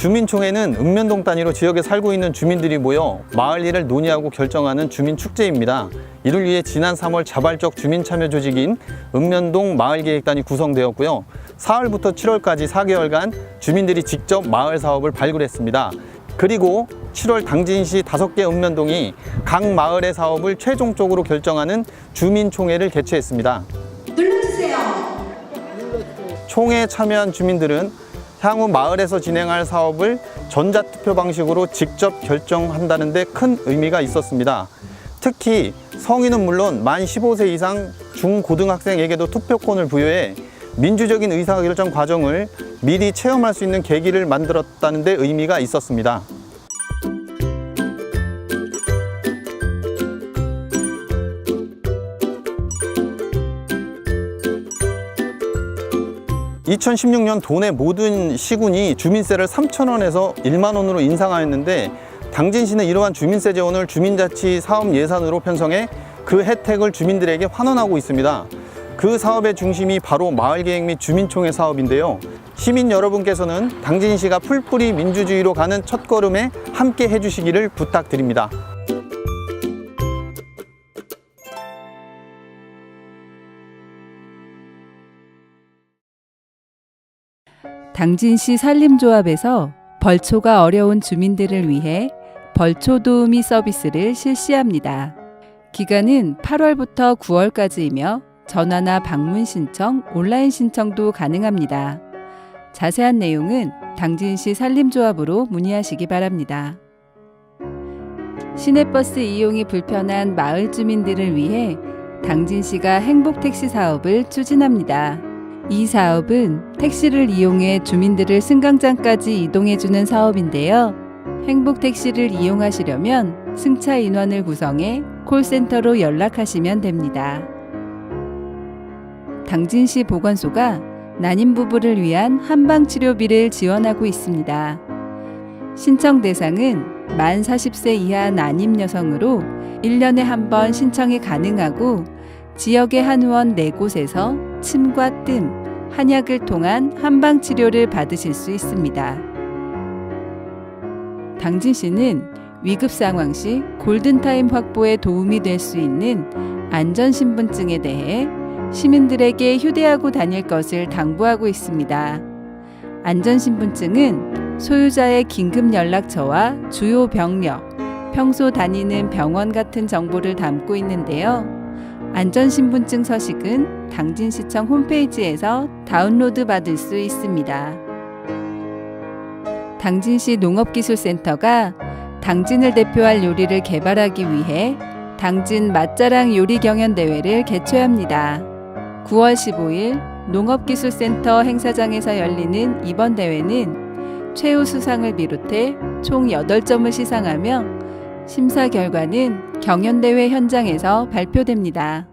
주민총회는 읍면동 단위로 지역에 살고 있는 주민들이 모여 마을 일을 논의하고 결정하는 주민 축제입니다. 이를 위해 지난 3월 자발적 주민 참여 조직인 읍면동 마을계획단이 구성되었고요. 4월부터 7월까지 4개월간 주민들이 직접 마을 사업을 발굴했습니다. 그리고 7월 당진시 5개 읍면동이 각 마을의 사업을 최종적으로 결정하는 주민총회를 개최했습니다. 눌러주세요. 총회에 참여한 주민들은 향후 마을에서 진행할 사업을 전자투표 방식으로 직접 결정한다는 데 큰 의미가 있었습니다. 특히 성인은 물론 만 15세 이상 중고등학생에게도 투표권을 부여해 민주적인 의사결정 과정을 미리 체험할 수 있는 계기를 만들었다는 데 의미가 있었습니다. 2016년 도내 모든 시군이 주민세를 3,000원에서 1만 원으로 인상하였는데 당진시는 이러한 주민세 재원을 주민자치 사업 예산으로 편성해 그 혜택을 주민들에게 환원하고 있습니다. 그 사업의 중심이 바로 마을계획 및 주민총회 사업인데요. 시민 여러분께서는 당진시가 풀뿌리 민주주의로 가는 첫걸음에 함께 해주시기를 부탁드립니다. 당진시 산림조합에서 벌초가 어려운 주민들을 위해 벌초 도우미 서비스를 실시합니다. 기간은 8월부터 9월까지이며 전화나 방문 신청, 온라인 신청도 가능합니다. 자세한 내용은 당진시 산림조합으로 문의하시기 바랍니다. 시내버스 이용이 불편한 마을 주민들을 위해 당진시가 행복택시 사업을 추진합니다. 이 사업은 택시를 이용해 주민들을 승강장까지 이동해주는 사업인데요. 행복택시를 이용하시려면 승차 인원을 구성해 콜센터로 연락하시면 됩니다. 당진시 보건소가 난임 부부를 위한 한방 치료비를 지원하고 있습니다. 신청 대상은 만 40세 이하 난임 여성으로 1년에 한 번 신청이 가능하고 지역의 한의원 4곳에서 침과 뜸, 한약을 통한 한방 치료를 받으실 수 있습니다. 당진시는 위급 상황 시 골든타임 확보에 도움이 될 수 있는 안전신분증에 대해 시민들에게 휴대하고 다닐 것을 당부하고 있습니다. 안전신분증은 소유자의 긴급 연락처와 주요 병력, 평소 다니는 병원 같은 정보를 담고 있는데요. 안전신분증 서식은 당진시청 홈페이지에서 다운로드 받을 수 있습니다. 당진시 농업기술센터가 당진을 대표할 요리를 개발하기 위해 당진 맛자랑 요리 경연 대회를 개최합니다. 9월 15일 농업기술센터 행사장에서 열리는 이번 대회는 최우 수상을 비롯해 총 8점을 시상하며 심사 결과는 경연대회 현장에서 발표됩니다.